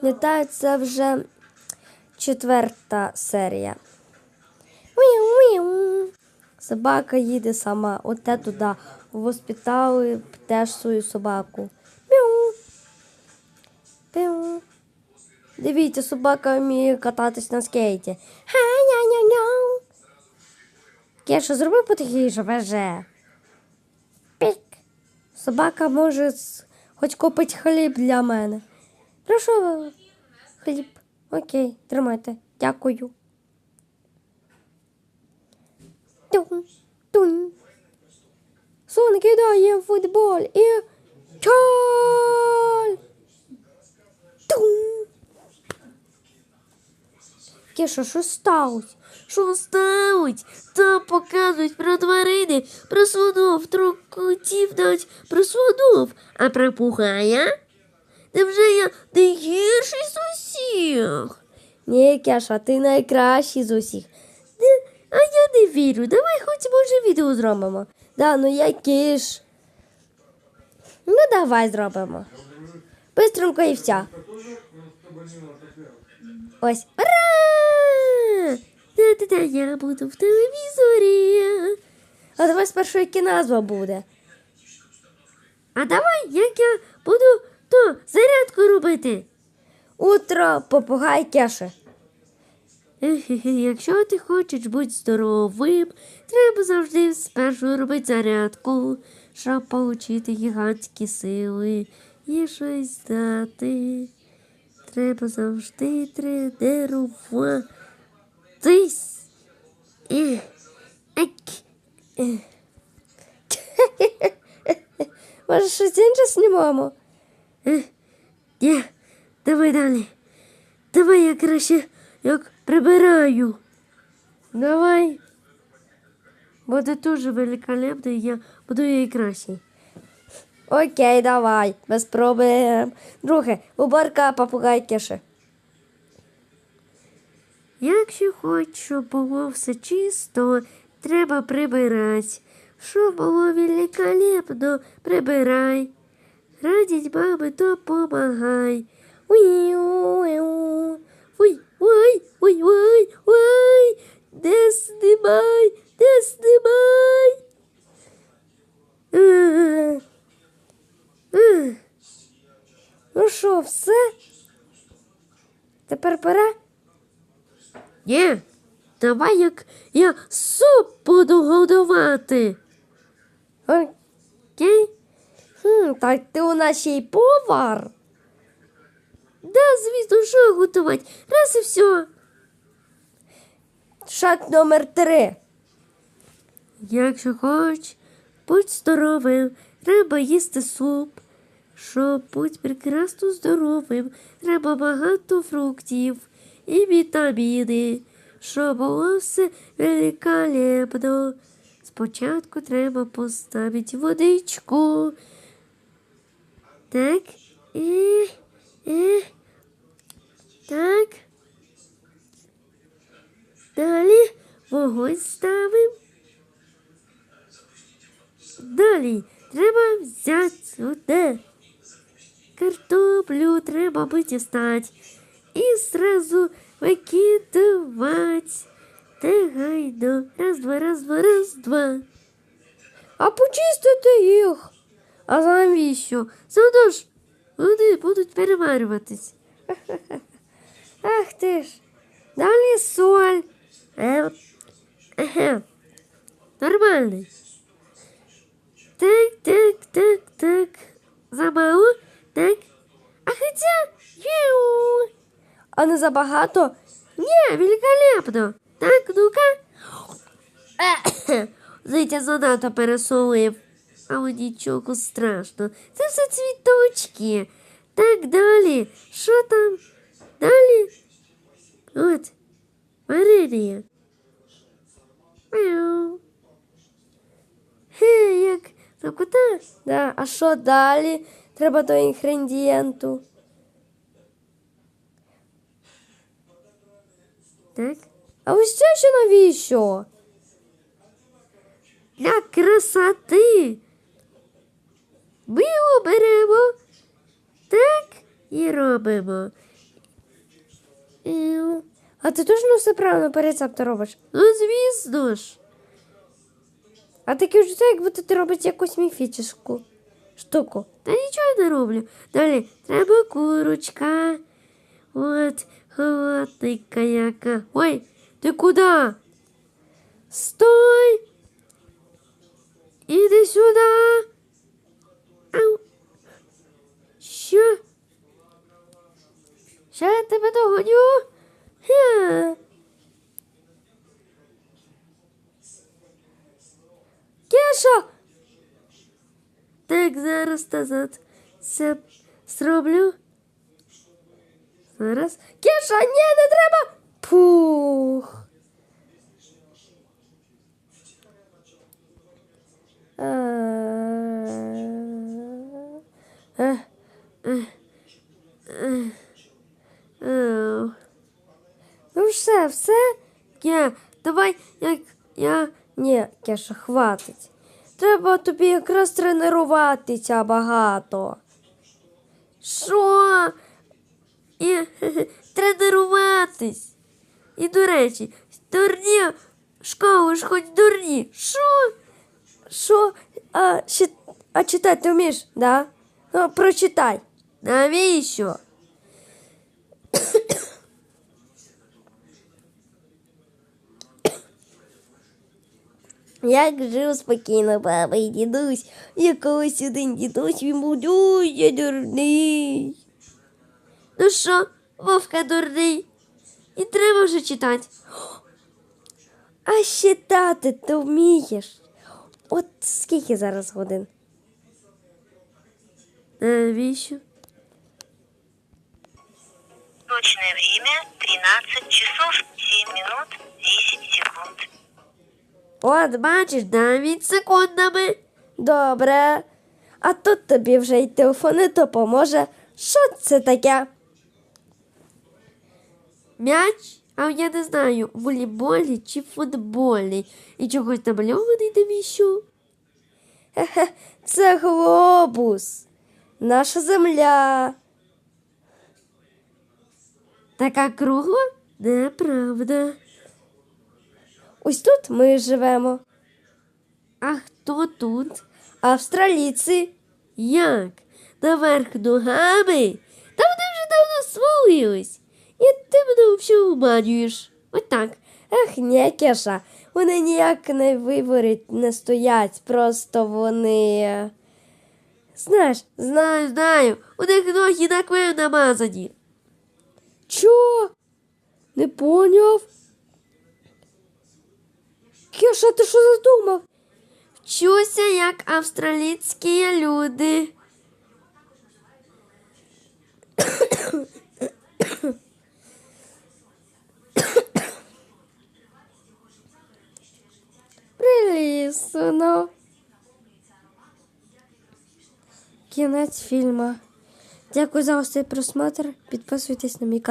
пам'ятаю, це вже четверта серія. Собака їде сама. Оте туди. Воспитали теж свою собаку. Мяу. Пяу. Дивіться, собака вміє кататись на скейті. Ха-ня-ня-ня. Кеша, зроби потихіше, вже. Пік. Собака може хоч купить хліб для мене. Прошу хліб. Окей, тримайте. Дякую. Тун, тун. Сон кидає футбол і чаль. Тун. Кеша, що сталося? Що сталося? Там показують про тварини, про слонов, про котів навіть про слонов, а про пугая? Невже я не з усіх? Ні, Кеша, ти найкращий з усіх. Не, а я не вірю. Давай хоч може відео зробимо. Да, ну які ж. Ну, давай зробимо. Бистренько і все. Ось. Ура! Та-та-та, я буду в телевізорі. А давай спершу яка назва буде. А давай, як я буду то зарядку робити. Утро попугай Кеши. Якщо ти хочеш бути здоровим, треба завжди спершу робити зарядку, щоб отримати гігантські сили і щось дати. Треба завжди тренуватись. Може, щось інше знімемо? Ні, давай далі. Давай я краще як прибираю. Давай. Буде дуже великолепно, я буду її кращий. Окей, давай, без проблем. Друге, уборка попугай Кеши. Якщо хочеш, щоб було все чисто, треба прибирати. Щоб було великолепно, прибирай. Радіть баби, то помагай. Уiu, Ой, ой, ой, ой, ой, де знімай, де знімай. Е, е. Ну що, все? Тепер пора? Ні, давай як я суп буду годувати. Окей. Так ти у нас ще й повар. Да, звісно, що готувати? Раз і все. Шаг номер три. Якщо хоч, будь здоровим, треба їсти суп. Щоб бути прекрасно здоровим, треба багато фруктів і вітаміни. Щоб було все великолепно. Спочатку треба поставити водичку. Так. І, і, так. Далі вогонь ставимо. Далі треба взяти сюди. Картоплю треба витістати і зразу викидувати. Та гайдо. Раз, два, раз, два, раз, два. А почистити їх. А навіщо? Заодно ж будуть переварюватись. Ах ти ж. Далі соль. Е, еге. Нормальний. Так, так, так, так. Замало? Так. А хоча. Ю. А не забагато? Ні, великолепно. Так, ну-ка. Зитя занадто пересолив. Але нічого страшного. Це все цвіточки. Так далі. Що там? Далі? От. Варенье. Мяу. Хе, як закута. Да. А що далі? Треба до інгредієнту. Так. А ось це ще навіщо? Для красоти. Ми його беремо. Так і робимо. А ти точно все правильно по рецепту робиш? Ну, звісно ж. А таке ж як будто ти робиш якусь міфічну штуку. Та нічого не роблю. Далі треба курочка. От, холодненька яка. Ой, ти куди? Стой! Іди сюди. Ау. Що? Ще я тебе догоню. Хе. Кеша! Так, зараз назад. Це зроблю. Зараз. Кеша, ні, не треба! Пух. Е, е, Ау. Ну все? Я, давай, як я. Ні, Кеша, хватить. Треба тобі якраз тренуватися багато. Що? І тренуватись. І до речі, дурні, школу ж хоч дурні. Що? Що? А, а читати ти вмієш, да? Ну, прочитай. Навіщо? Як жив спокійно баба і дідусь, і колись один дідусь він був дуже дурний. Ну що, Вовка дурний? І треба вже читати. А читати ти вмієш. От скільки зараз годин? Навіщо? Точное время 13 часов 7 минут 10 секунд. От бачиш, навіть секундами. Добре. А тут тобі вже й телефон не допоможе. Що це таке? М'яч, а я не знаю, в волейболі чи футболі. І чогось намальований навіщо? Хе-хе, це глобус. Наша земля. Така кругла? Неправда. Ось тут ми живемо. А хто тут? Австралійці. Як? Наверх ногами? Та вони вже давно свалились. І ти мене взагалі обманюєш. Ось так. Ех, ні, Кеша, вони ніяк не виворіть, не стоять, просто вони. Знаєш, Знаю, знаю. У них ноги на клею намазані. Чо? Не поняв? Кеша, ти що задумав? Вчуся, як австралійські люди. Прилісно. Кінець фільму. Дякую за цей просмотр. Підписуйтесь на мій канал.